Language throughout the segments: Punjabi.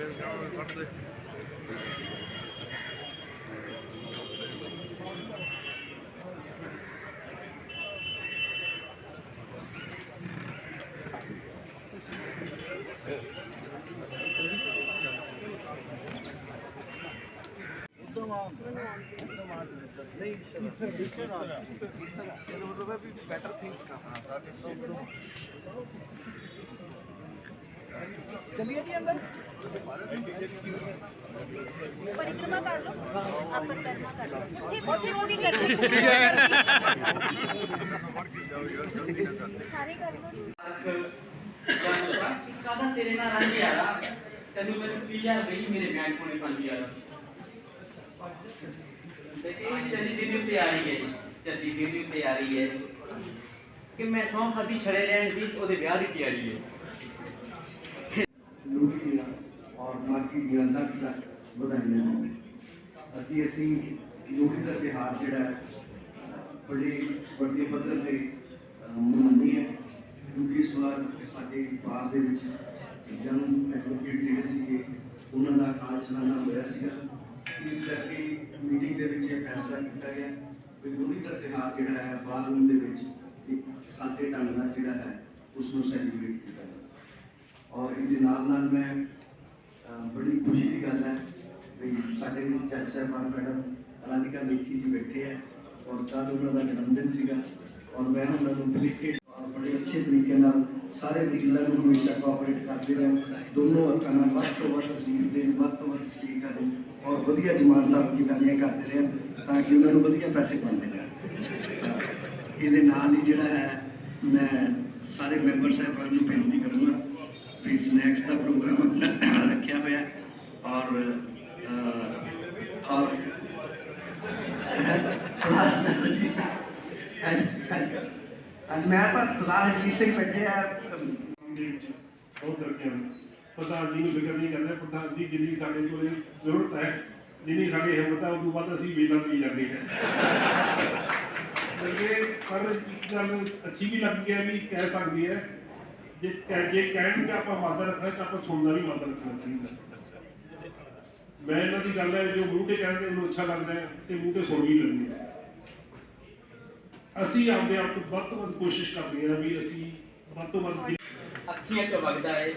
பெருங்காவல் வந்து better things come. चलिए जी अंदर परिक्रमा कर लो आप परिक्रमा कर लो ठीक होती होती कर लो सारे कर लो ਕਾਹਦਾ ਤੇਰੇ ਨਾਲ ਰੰਗ ਯਾਰਾ ਤੈਨੂੰ ਮੈਨੂੰ 30000 ਦੇਈ ਮੇਰੇ ਬੈਂਕ ਕੋਲੇ 5000 ਤੇ ਇਹ ਚੱਲੀ ਦੀਦੀ ਉੱਤੇ ਆ ਰਹੀ ਹੈ ਜੀ ਚੱਲੀ ਦੀਦੀ ਉੱਤੇ ਆ ਰਹੀ ਹੈ ਕਿ ਮੈਂ ਸੌਂ ਖਾਦੀ ਛੜੇ ਲੈਣ ਦੀ ਉਹਦੇ ਵਿਆਹ ਦੀ ਤਿਆਰੀ ਹੈ ਲੋਹੜੀ ਦੀਆਂ ਔਰ ਮਾਘੀ ਦੀਆਂ ਲੱਖ ਲੱਖ ਵਧਾਈਆਂ ਅਤੇ ਅਸੀਂ ਲੋਹੜੀ ਦਾ ਤਿਉਹਾਰ ਜਿਹੜਾ ਹੈ, ਬੜੇ ਵੱਡੇ ਪੱਧਰ ਤੇ ਮਨਾਉਂਦੇ ਹਾਂ। ਕਿਉਂਕਿ ਇਸ ਵਾਰ ਸਾਡੇ ਬਾਰ ਦੇ ਵਿੱਚ ਜਨਮ ਐਡਵੋਕੇਟ ਜਿਹੜੇ ਸੀਗੇ, ਉਹਨਾਂ ਦਾ ਕਾਲ ਚਲਾਣਾ ਹੋਇਆ ਸੀਗਾ। ਇਸ ਕਰਕੇ ਮੀਟਿੰਗ ਦੇ ਵਿੱਚ ਇਹ ਫੈਸਲਾ ਕੀਤਾ ਗਿਆ ਕਿ ਲੋਹੜੀ ਦਾ ਤਿਉਹਾਰ ਜਿਹੜਾ ਹੈ ਬਾਰ ਰੂਮ ਦੇ ਵਿੱਚ ਇੱਕ ਸਾਦੇ ਢੰਗ ਨਾਲ ਜਿਹੜਾ ਹੈ ਉਸ ਨੂੰ ਸੈਲੀਬ੍ਰੇਟ ਕੀਤਾ ਗਿਆ ਔਰ ਇਹਦੇ ਨਾਲ ਨਾਲ ਮੈਂ ਅਹ, ਬੜੀ ਖੁਸ਼ੀ ਦੀ ਗੱਲ ਹੈ ਵੀ ਸਾਡੇ ਨੂੰ ਜੱਜ ਸਾਹਿਬਾਨ ਮੈਡਮ ਰਾਧਿਕਾ ਲੇਖੀ ਜੀ ਬੈਠੇ ਹੈ ਔਰ ਕੱਲ੍ਹ ਉਹਨਾਂ ਦਾ ਜਨਮ ਦਿਨ ਸੀਗਾ ਔਰ ਮੈਂ ਉਹਨਾਂ ਨੂੰ ਬਲੀਕੇਟ ਔਰ ਬੜੇ ਅੱਛੇ ਤਰੀਕੇ ਨਾਲ ਸਾਰੇ ਵਕੀਲਾਂ ਨੂੰ ਹਮੇਸ਼ਾ ਕੋਆਪਰੇਟ ਕਰਦੇ ਰਹੇ ਦੋਨੋਂ ਹੱਥਾਂ ਨਾਲ ਵੱਧ ਤੋਂ ਵੱਧ ਵਕੀਲ ਦੇ ਵੱਧ ਤੋਂ ਵੱਧ ਸਟੇ ਕਰਨ ਔਰ ਵਧੀਆ ਜ਼ਮਾਨਦਾਰ ਵਕੀਲਾਂੀਆਂ ਕਰਦੇ ਰਹੇ ਤਾਂ ਕਿ ਉਹਨਾਂ ਨੂੰ ਵਧੀਆ ਪੈਸੇ ਮਿਲਦੇ ਜਾਣ ਇਹਦੇ ਨਾਲ ਹੀ ਜਿਹੜਾ ਹੈ ਮੈਂ ਸਾਰੇ ਮੈਂਬਰ ਸਾਹਿਬਾਨ ਨੂੰ ਬੇਨਤੀ ਕਰੂੰਗਾ ਵੀ ਸਨੈਕਸ ਦਾ ਪ੍ਰੋਗਰਾਮ ਰੱਖਿਆ ਹੋਇਆ ਹੈ ਔਰ ਅਹ, ਔਰ ਜੀ ਸਾਹਿਬ ਅੱਜ ਮੈਂ ਤਾਂ ਸਰਦਾਰ ਜੀ ਸਿੰਘ ਬੈਠੇ ਆ ਦੇ ਵਿੱਚ ਬਹੁਤ ਤਰੱਕੀਆਂ ਨੇ ਪ੍ਰਧਾਨ ਜੀ ਨੂੰ ਫਿਕਰ ਨਹੀਂ ਕਰਦੇ ਪ੍ਰਧਾਨ ਜੀ ਜਿੰਨੀ ਸਾਡੇ ਕੋਲ ਜ਼ਰੂਰਤ ਹੈ ਜਿੰਨੀ ਸਾਡੀ ਹਿੰਮਤ ਹੈ ਉਦੋਂ ਵੱਧ ਅਸੀਂ ਵੇਲਾਂ ਦੀ ਜਾਂਦੇ ਹਾਂ ਤੇ ਪਰ ਇੱਕ ਗੱਲ ਅੱਛੀ ਵੀ ਲੱਗਦੀ ਹੈ ਵੀ ਕਹਿ ਸਕਦੀ ਹੈ ਜੇ ਕਹਿ- ਜੇ ਕਹਿਣ ਕਿ ਆਪਾਂ ਮਦਦ ਰੱਖਣਾ ਤਾਂ ਆਪਾਂ ਸੁਣਨਾ ਵੀ ਮਦਦ ਰੱਖਣਾ ਚਾਹੀਦਾ। ਮੈਂ ਇਹਨਾਂ ਦੀ ਗੱਲ ਹੈ, ਜੋ ਮੂੰਹ ਤੇ ਕਹਿੰਦੇ ਉਹਨੂੰ ਅੱਛਾ ਲੱਗਦਾ ਹੈ ਤੇ ਮੂੰਹ ਤੇ ਸੁਣ ਵੀ ਲੈਂਦੇ ਹਾਂ। ਅਸੀਂ ਆਪਦੇ ਆਪ ਤੋਂ ਵੱਧ ਤੋਂ ਵੱਧ ਕੋਸ਼ਿਸ਼ ਕਰਦੇ ਹਾਂ ਵੀ ਅਸੀਂ ਵੱਧ ਤੋਂ ਵੱਧ ਅੱਖੀਆਂ ਚ ਵਗਦਾ ਹੈ।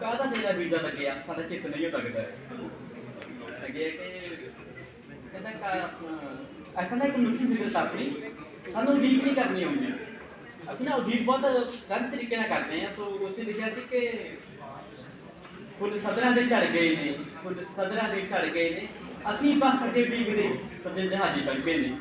ਕਾਹਦਾ ਤੇਰਾ ਵੀਜ਼ਾ ਲੱਗਿਆ? ਸਾਡਾ ਚਿੱਤ ਨਹੀਂ ਲੱਗਦਾ ਹੈ। ਲੱਗਿਆ ਕਿ ਕਹਿੰਦਾ ਕਾ ਆਪਣਾ ਐਸਾ ਨਾ ਕੋਈ ਮਿੱਠੀ ਫਿਕਰ ਆਪਣੀ ਸਾਨੂੰ ਲੀਕ ਨਹੀਂ ਕਰਨੀ ਆਉਂਦੀ। ਅਸੀਂ ਨਾ ਉਡੀਕ ਬਹੁਤ ਗਲਤ ਤਰੀਕੇ ਨਾਲ ਕਰਦੇ ਹਾਂ, ਸੋ ਉੱਥੇ ਲਿਖਿਆ ਸੀ ਕਿ ਫੁੱਲ ਸਦਰਾਂ ਦੇ ਝੜ ਗਏ ਨੇ ਫੁੱਲ ਸਦਰਾਂ ਦੇ ਝੜ ਗਏ ਨੇ। ਅਸੀਂ ਬਸ ਅੱਗੇ ਡੀਗਦੇ ਸੱਜਣ ਜਹਾਜ਼ੀ ਬਣ ਗਏ ਨੇ।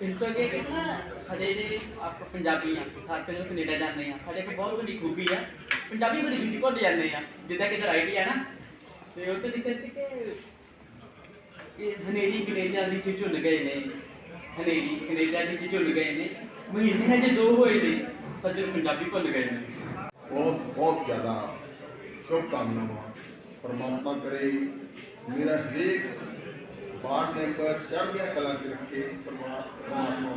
ਇਸ ਤੋਂ ਅੱਗੇ ਕਿ ਨਾ ਸਾਡੇ ਜਿਹੜੇ ਆਪ ਪੰਜਾਬੀ ਆ, ਖਾਸ ਕਰਕੇ ਕੈਨੇਡਾ ਜਾਂਦੇ ਆ, ਸਾਡੇ ਕੋਲ ਬਹੁਤ ਵੱਡੀ ਖੂਬੀ ਆ। ਪੰਜਾਬੀ ਬੜੀ ਛੇਤੀ ਭੁੱਲ ਜਾਂਦੇ ਆ, ਜਿੱਦਾਂ ਕਿ ਆਈਡੀ ਆ ਨਾ। ਤੇ ਉੱਤੇ ਲਿਖਿਆ ਸੀ ਕਿ ਇਹ ਹਨੇਰੀ ਕੈਨੇਡਾ ਦੀ ਝੁੱਲ ਗਏ ਨੇ। ਹਨੇਰੀ ਕੈਨੇਡਾ ਦੀ ਝੁੱਲ ਗਏ ਨੇ। ਮਹੀਨੇ ਹਜੇ ਦੋ ਹੋਏ ਨੇ, ਸੱਜਣ ਪੰਜਾਬੀ ਭੁੱਲ ਗਏ ਨੇ। ਬਹੁਤ ਬਹੁਤ ਜ਼ਿਆਦਾ ਸ਼ੁਭਕਾਮਨਾਵਾਂ। ਪਰਮਾਤਮਾ ਕਰੇ, ਮੇਰਾ ਹਰੇਕ ਵਾਰਡ ਮੈਂਬਰ, ਚੜ੍ਹਦੀਆਂ ਕਲਾ ਚ ਰੱਖੇ ਪਰਮਾਤਮਾ ਨੂੰ।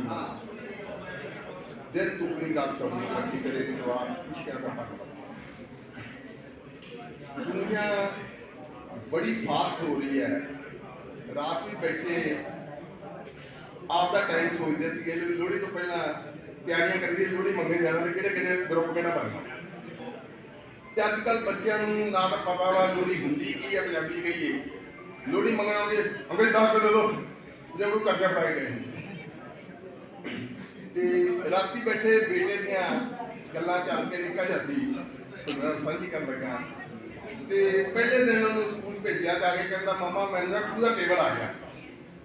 ਦਿਨ ਤੁਕਨੀ ਰਾਤ ਚੌੜੀ ਰੱਖੀ ਕਰੇ ਨਿਵਾਸ ਖੁਸ਼ੀਆਂ ਦਾ ਪੱਕ ਦੁਨੀਆ ਬੜੀ ਫਾਸਟ ਹੋ ਰਹੀ ਹੈ। ਰਾਤ ਵੀ ਬੈਠੇ ਆਪ ਦਾ ਟਾਈਮ ਸੋਚਦੇ ਸੀ ਵੀ ਲੋਹੜੀ ਤੋਂ ਪਹਿਲਾਂ ਤਿਆਰੀਆਂ ਕਰੀਏ, ਲੋਹੜੀ ਮੰਗਣ ਜਾਣਾ ਤੇ ਕਿਹੜੇ ਕਿਹੜੇ ਗਰੁੱਪ ਕਿਹੜਾ ਬਣਨਾ ਤੇ ਅੱਜ ਕੱਲ ਬੱਚਿਆਂ ਨੂੰ ਨਾ ਤਾਂ ਪਤਾ ਵਾ ਲੋਹੜੀ ਹੁੰਦੀ ਕੀ ਹੈ ਪੰਜਾਬੀ ਕਹੀਏ। ਲੋਹੜੀ ਮੰਗਣ ਆਉਂਦੇ, ਅੰਗਰੇਜ਼ੀ ਦਸ ਰੁਪਏ ਦੇ ਦੋ ਜੇ ਕੋਈ ਕਰਜ਼ਾ ਪਾਏ ਗਏ ਤੇ ਰਾਤੀ ਬੈਠੇ ਬੇਟੇ ਦੀਆਂ ਗੱਲਾਂ ਚੱਲ ਕੇ ਨਿਕਲ ਜਿਹਾ ਸੀ ਸਾਂਝੀ ਕਰਨ ਲੱਗਾ। ਤੇ ਪਹਿਲੇ ਦਿਨ ਉਹਨੂੰ ਸਕੂਲ ਭੇਜਿਆ ਤਾਂ ਆ ਕੇ ਕਹਿੰਦਾ, ਮਮਾ, ਮੈਨੂੰ ਨਾ ਟੂ ਦਾ ਟੇਬਲ ਆ ਗਿਆ।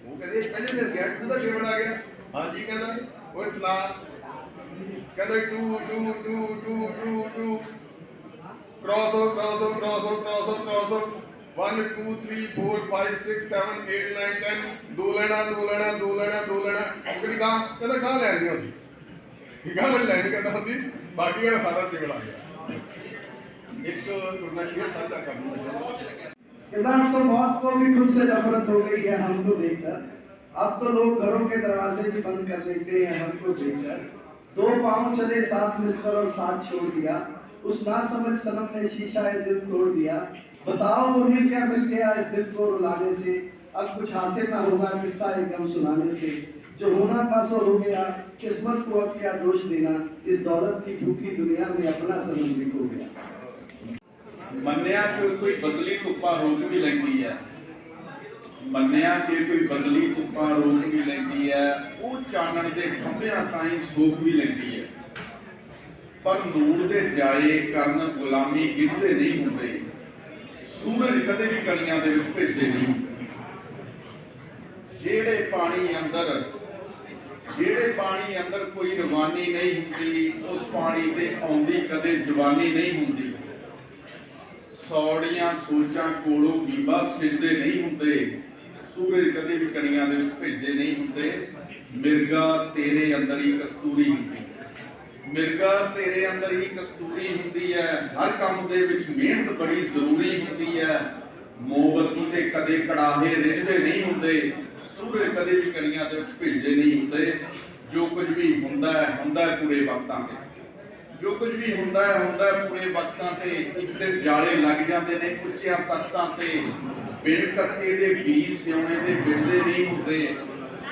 ਉਹ ਕਹਿੰਦੇ ਪਹਿਲੇ ਦਿਨ ਗਿਆ ਟੂ ਦਾ ਟੇਬਲ ਆ ਗਿਆ ਹਾਂਜੀ ਕਹਿੰਦਾ ਓਏ ਸੁਣਾ ਕਹਿੰਦਾ two two two two two two cross out, cross out, cross out, cross out, cross out. One, two, three, four, five, six, seven, eight, nine, ten. ਦੋ ਲੈਣਾ, ਦੋ ਲੈਣਾ, ਦੋ ਲੈਣਾ, ਦੋ ਲੈਣਾ। ਕਿਹੜੀ ਗਾਂ? ਕਹਿੰਦਾ ਗਾਂ ਲੈਣ ਨਹੀਂ ਹੁੰਦੀ। ਗਾਂ ਮੈਂ ਲੈਣ ਕਹਿੰਦਾ ਹੁੰਦੀ, ਬਾਕੀ ਜਿਹੜਾ ਸਾਰਾ ਟੇਬਲ ਆ ਗਿਆ। ਇੱਕ ਤੁਰਨਾ ਸ਼ੇਰ ਸਾਂਝਾ ਕਰਨ इमरान तो मौत को भी खुद से नफरत हो गई है हमको देखकर। अब तो लोग घरों के दरवाजे भी बंद कर लेते हैं हमको देखकर। दो पाँव चले साथ मिलकर और साथ छोड़ दिया। उस नासमझ सनम ने शीशा ए दिल तोड़ दिया। बताओ उन्हें क्या मिल गया इस दिल को रुलाने से? अब कुछ हासिल ना होगा किस्सा एक गम सुनाने से। जो होना था सो हो गया। किस्मत को अब क्या दोष देना? इस दौलत की भूखी दुनिया में अपना सनम भी ਮੰਨਿਆ ਕਿ ਕੋਈ ਬਦਲੀ ਧੁੱਪਾ ਰੋਕ ਵੀ ਲੈਂਦੀ ਹੈ? ਮੰਨਿਆ ਕਿ ਕੋਈ ਬਦਲੀ ਧੁੱਪਾਂ ਰੋਕ ਵੀ ਲੈਂਦੀ ਹੈ? ਉਹ ਚਾਨਣ ਦੇ ਖੰਭਿਆਂ ਤਾਈਂ ਸੋਖ ਵੀ ਲੈਂਦੀ ਹੈ। ਪਰ ਨੂਰ ਦੇ ਜਾਏ ਕਰਨ ਗੁਲਾਮੀ ਗਿੱਧਦੇ ਨਹੀਂ ਹੁੰਦੇ। ਸੂਰਜ ਕਦੇ ਵੀ ਕਣੀਆਂ ਦੇ ਵਿੱਚ ਭਿੱਜਦੇ ਨਹੀਂ। ਜਿਹੜੇ ਪਾਣੀ ਅੰਦਰ, ਜਿਹੜੇ ਪਾਣੀ ਅੰਦਰ ਕੋਈ ਰਵਾਨੀ ਨਹੀਂ ਹੁੰਦੀ, ਉਸ ਪਾਣੀ ਤੇ ਆਉਂਦੀ ਕਦੇ ਜਵਾਨੀ ਨਹੀਂ ਹੁੰਦੀ। ਸੌੜੀਆਂ ਸੋਚਾਂ ਕੋਲੋਂ ਬੀਬਾ ਸਿੱਧਦੇ ਨਹੀਂ ਹੁੰਦੇ। ਸੂਰਜ ਕਦੇ ਵੀ ਕਣੀਆਂ ਦੇ ਵਿੱਚ ਭਿੱਜਦੇ ਨਹੀਂ ਹੁੰਦੇ। ਮਿਰਗਾ ਤੇਰੇ ਅੰਦਰ ਹੀ ਕਸਤੂਰੀ ਹੁੰਦੀ ਮਿਰਗਾ ਤੇਰੇ ਅੰਦਰ ਹੀ ਕਸਤੂਰੀ ਹੁੰਦੀ ਹੈ। ਹਰ ਕੰਮ ਦੇ ਵਿੱਚ ਮਿਹਨਤ ਬੜੀ ਜ਼ਰੂਰੀ ਹੁੰਦੀ ਹੈ। ਮੋਮਬੱਤੀ ਤੇ ਕਦੇ ਕੜਾਹੇ ਰਿਝਦੇ ਨਹੀਂ ਹੁੰਦੇ। ਸੂਰਜ ਕਦੇ ਵੀ ਕਣੀਆਂ ਦੇ ਵਿੱਚ ਭਿੱਜਦੇ ਨਹੀਂ ਹੁੰਦੇ। ਜੋ ਕੁਝ ਵੀ ਹੁੰਦਾ ਹੈ, ਹੁੰਦਾ ਪੂਰੇ ਵਕਤਾਂ ਤੇ। ਜੋ ਕੁਝ ਵੀ ਹੁੰਦਾ ਹੈ ਹੁੰਦਾ ਹੈ, ਪੂਰੇ ਵਕਤਾਂ ਤੇ ਇੱਕ ਦਿਨ ਜਾਲੇ ਲੱਗ ਜਾਂਦੇ ਨੇ, ਉੱਚਿਆਂ ਤਖਤਾਂ ਤੇ। ਬਿਨ ਕੱਤੇ ਦੇ ਬੀਜ ਸਿਉਣੇ ਦੇ ਵਿੜਦੇ ਨਹੀਂ ਹੁੰਦੇ।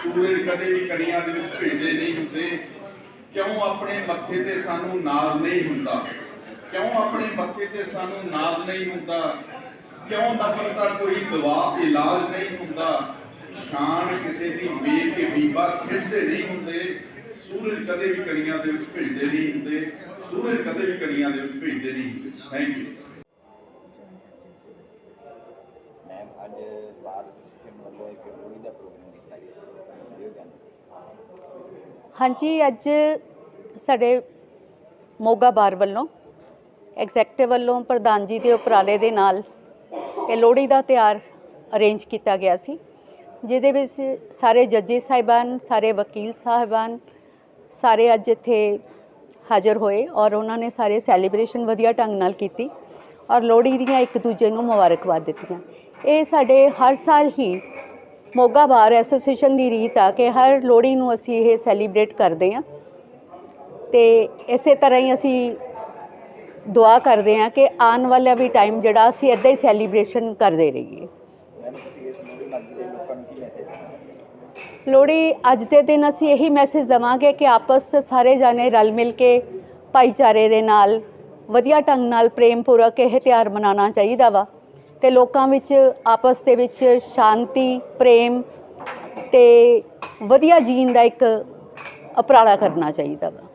ਸੂਰਜ ਕਦੇ ਵੀ ਕਣੀਆਂ ਦੇ ਵਿੱਚ ਭਿੱਜਦੇ ਨਹੀਂ ਹੁੰਦੇ। ਕਿਉਂ ਆਪਣੇ ਮੱਥੇ ਤੇ ਸਾਨੂੰ ਨਾਜ਼ ਨਹੀਂ ਹੁੰਦਾ? ਕਿਉਂ ਆਪਣੇ ਮੱਥੇ ਤੇ ਸਾਨੂੰ ਨਾਜ਼ ਨਹੀਂ ਹੁੰਦਾ? ਕਿਉਂ ਨਫ਼ਰਤ ਦਾ ਕੋਈ ਦਵਾ ਇਲਾਜ ਨਹੀਂ ਹੁੰਦਾ? ਸ਼ਾਨ ਕਿਸੇ ਦੀ ਵੇਖ ਕੇ ਬੀਬਾ ਖਿੱਚਦੇ ਨਹੀਂ ਹੁੰਦੇ। ਸੂਰਜ ਕਦੇ ਵੀ ਕਣੀਆਂ ਦੇ ਵਿੱਚ ਭਿੱਜਦੇ ਨਹੀਂ ਹੁੰਦੇ। ਸੂਰਜ ਕਦੇ ਵੀ ਕਣੀਆਂ ਦੇ ਵਿੱਚ ਭਿੱਜਦੇ ਨਹੀਂ ਥੈਂਕ ਯੂ ਮੈਮ ਅੱਜ ਬਾਹਰ ਸਿਸਟਮ ਵੱਲੋਂ ਇੱਕ ਲੋਹੜੀ ਦਾ ਪ੍ਰੋਗਰਾਮ ਕੀਤਾ ਗਿਆ। ਵੀਡੀਓ ਗਾਣੇ ਹਾਂਜੀ ਅੱਜ ਸਾਡੇ ਮੋਗਾ ਬਾਰ ਵੱਲੋਂ ਐਗਜ਼ੈਕਟਿਵ ਵੱਲੋਂ ਪ੍ਰਧਾਨ ਜੀ ਦੇ ਉਪਰਾਲੇ ਦੇ ਨਾਲ ਇਹ ਲੋਹੜੀ ਦਾ ਤਿਉਹਾਰ ਅਰੇਂਜ ਕੀਤਾ ਗਿਆ ਸੀ ਜਿਹਦੇ ਵਿੱਚ ਸਾਰੇ ਜੱਜੀ ਸਾਹਿਬਾਨ ਸਾਰੇ ਵਕੀਲ ਸਾਹਿਬਾਨ ਸਾਰੇ ਅੱਜ ਇੱਥੇ ਹਾਜ਼ਰ ਹੋਏ ਔਰ ਉਹਨਾਂ ਨੇ ਸਾਰੇ ਸੈਲੀਬ੍ਰੇਸ਼ਨ ਵਧੀਆ ਢੰਗ ਨਾਲ ਕੀਤੀ ਔਰ ਲੋਹੜੀ ਦੀਆਂ ਇੱਕ ਦੂਜੇ ਨੂੰ ਮੁਬਾਰਕਬਾਦ ਦਿੱਤੀਆਂ। ਇਹ ਸਾਡੇ ਹਰ ਸਾਲ ਹੀ ਮੋਗਾ ਬਾਰ ਐਸੋਸੀਏਸ਼ਨ ਦੀ ਰੀਤ ਆ ਕਿ ਹਰ ਲੋਹੜੀ ਨੂੰ ਅਸੀਂ ਇਹ ਸੈਲੀਬ੍ਰੇਟ ਕਰਦੇ ਹਾਂ। ਤੇ ਇਸੇ ਤਰ੍ਹਾਂ ਹੀ ਅਸੀਂ ਦੁਆ ਕਰਦੇ ਹਾਂ ਕਿ ਆਉਣ ਵਾਲਾ ਵੀ ਟਾਈਮ ਜਿਹੜਾ, ਅਸੀਂ ਇਦਾਂ ਹੀ ਸੈਲੀਬ੍ਰੇਸ਼ਨ ਕਰਦੇ ਰਹੀਏ ਮੈਮ ਤੁਸੀਂ ਇਸ ਲੋਹੜੀ ਮੱਧ ਦੇ ਲੋਕਾਂ ਨੂੰ ਕੀ ਮੈਸੇਜ ਦੇਣਾ ਲੋਹੜੀ ਅੱਜ ਦੇ ਦਿਨ ਅਸੀਂ ਇਹੀ ਮੈਸੇਜ ਦਵਾਂਗੇ ਕਿ ਆਪਸ 'ਚ ਸਾਰੇ ਜਾਣੇ ਰਲ ਮਿਲ ਕੇ ਭਾਈਚਾਰੇ ਦੇ ਨਾਲ ਵਧੀਆ ਢੰਗ ਨਾਲ ਪ੍ਰੇਮ ਪੂਰਕ ਇਹ ਤਿਉਹਾਰ ਮਨਾਉਣਾ ਚਾਹੀਦਾ ਵਾ ਤੇ ਲੋਕਾਂ ਵਿੱਚ, ਆਪਸ ਦੇ ਵਿੱਚ ਸ਼ਾਂਤੀ, ਪ੍ਰੇਮ ਤੇ ਵਧੀਆ ਜੀਣ ਦਾ ਇੱਕ ਉਪਰਾਲਾ ਕਰਨਾ ਚਾਹੀਦਾ ਵਾ।